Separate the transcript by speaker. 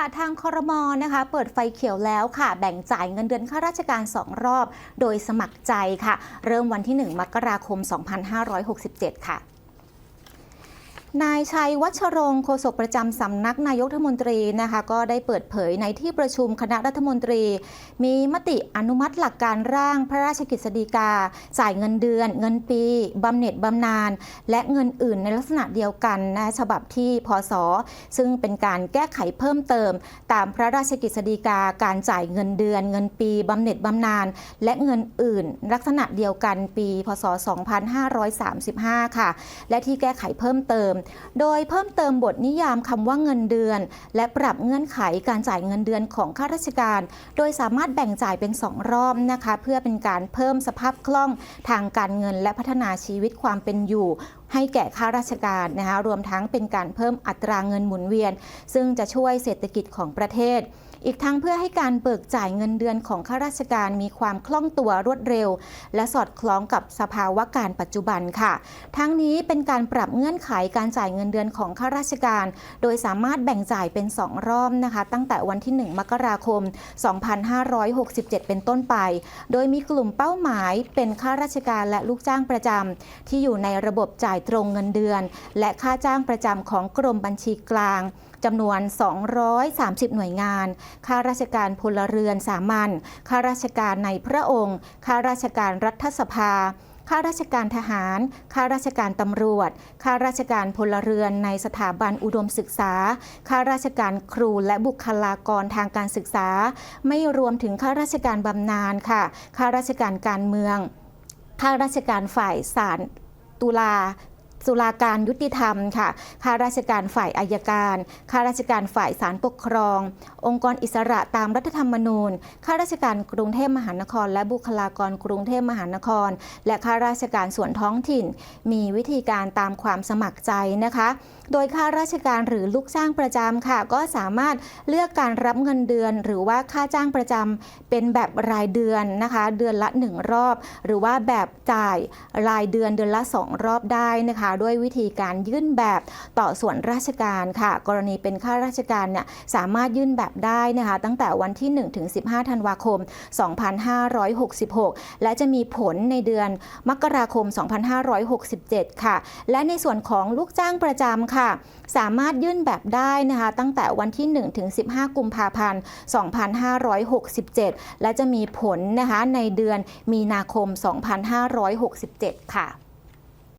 Speaker 1: ค่ะทางคอรมอนะคะเปิดไฟเขียวแล้วค่ะ แบ่งจ่ายเงินเดือนข้าราชการ 2 รอบ โดยสมัครใจค่ะ เริ่มวันที่ 1 มกราคม 2567 ค่ะ นายชัยวัชรงค์โฆษกประจำสำนักนายกรัฐมนตรีนะคะก็ได้เปิดเผยในที่ประชุมคณะรัฐมนตรี มีมติอนุมัติหลักการร่างพระราชกฤษฎีกา จ่ายเงินเดือน เงินปีบำเหน็จบำนาญและเงินอื่นในลักษณะเดียวกันนะฉบับที่พศซึ่งเป็นการแก้ไขเพิ่มเติม ตามพระราชกฤษฎีกาการจ่ายเงินเดือน เงินปีบำเหน็จบำนาญและเงินอื่น ลักษณะเดียวกันปี พศ 2535 ค่ะ และที่แก้ไขเพิ่มเติมโดยเพิ่มเติมบทนิยามคำว่าเงินเดือน และปรับเงื่อนไขการจ่ายเงินเดือนของข้าราชการ โดยสามารถแบ่งจ่ายเป็น 2 รอบนะคะ เพื่อเป็นการเพิ่มสภาพคล่องทางการเงินและพัฒนาชีวิตความเป็นอยู่ให้แก่ข้าราชการนะคะรวมทั้งเป็นการเพิ่มอัตราเงินหมุนเวียน ซึ่งจะช่วยเศรษฐกิจของประเทศ อีกทั้งเพื่อให้การเบิกจ่ายเงินเดือนของข้าราชการมีความคล่องตัวรวดเร็ว และสอดคล้องกับสภาวะการปัจจุบันค่ะ ทั้งนี้เป็นการปรับเงื่อนไขการจ่ายเงินเดือนของข้าราชการ โดยสามารถแบ่งจ่ายเป็น 2 รอบนะคะ ตั้งแต่วันที่ 1 มกราคม 2567 เป็นต้นไป โดยมีกลุ่มเป้าหมายเป็นข้าราชการและลูกจ้างประจำที่อยู่ในระบบจ่ายตรงเงินเดือน และค่าจ้างประจำของกรมบัญชีกลาง จำนวน 230 หน่วยงาน ข้าราชการพลเรือนสามัญ ข้าราชการในพระองค์ ข้าราชการรัฐสภาข้าราชการทหาร ข้าราชการตำรวจ ข้าราชการพลเรือนในสถาบันอุดมศึกษา ข้าราชการครูและบุคลากรทางการศึกษา ไม่รวมถึงข้าราชการบำนาญค่ะ ข้าราชการการเมือง ข้าราชการฝ่ายศาลตุลา สุลาการยุติธรรมค่ะ ข้าราชการฝ่ายอายการ ข้าราชการฝ่ายศาลปกครอง องค์กรอิสระตามรัฐธรรมนูญ ข้าราชการกรุงเทพมหานคร และบุคลากรกรุงเทพมหานคร และข้าราชการส่วนท้องถิ่น มีวิธีการตามความสมัครใจนะคะ โดยข้าราชการหรือลูกจ้างประจำค่ะ ก็สามารถเลือกการรับเงินเดือน หรือว่าค่าจ้างประจำเป็นแบบรายเดือนนะคะ เดือนละ 1 รอบ หรือว่าแบบจ่ายรายเดือนเดือนละ 2 รอบได้นะคะด้วยวิธีการยื่นแบบต่อส่วนราชการค่ะ กรณีเป็นข้าราชการเนี่ยสามารถยื่นแบบได้นะคะ ตั้งแต่วันที่1ถึง15 ธันวาคม 2566 และจะมีผลในเดือนมกราคม 2567 ค่ะ และในส่วนของลูกจ้างประจำค่ะ สามารถยื่นแบบได้นะคะ ตั้งแต่วันที่1ถึง15 กุมภาพันธ์ 2567 และจะมีผลนะคะในเดือนมีนาคม 2567 ค่ะ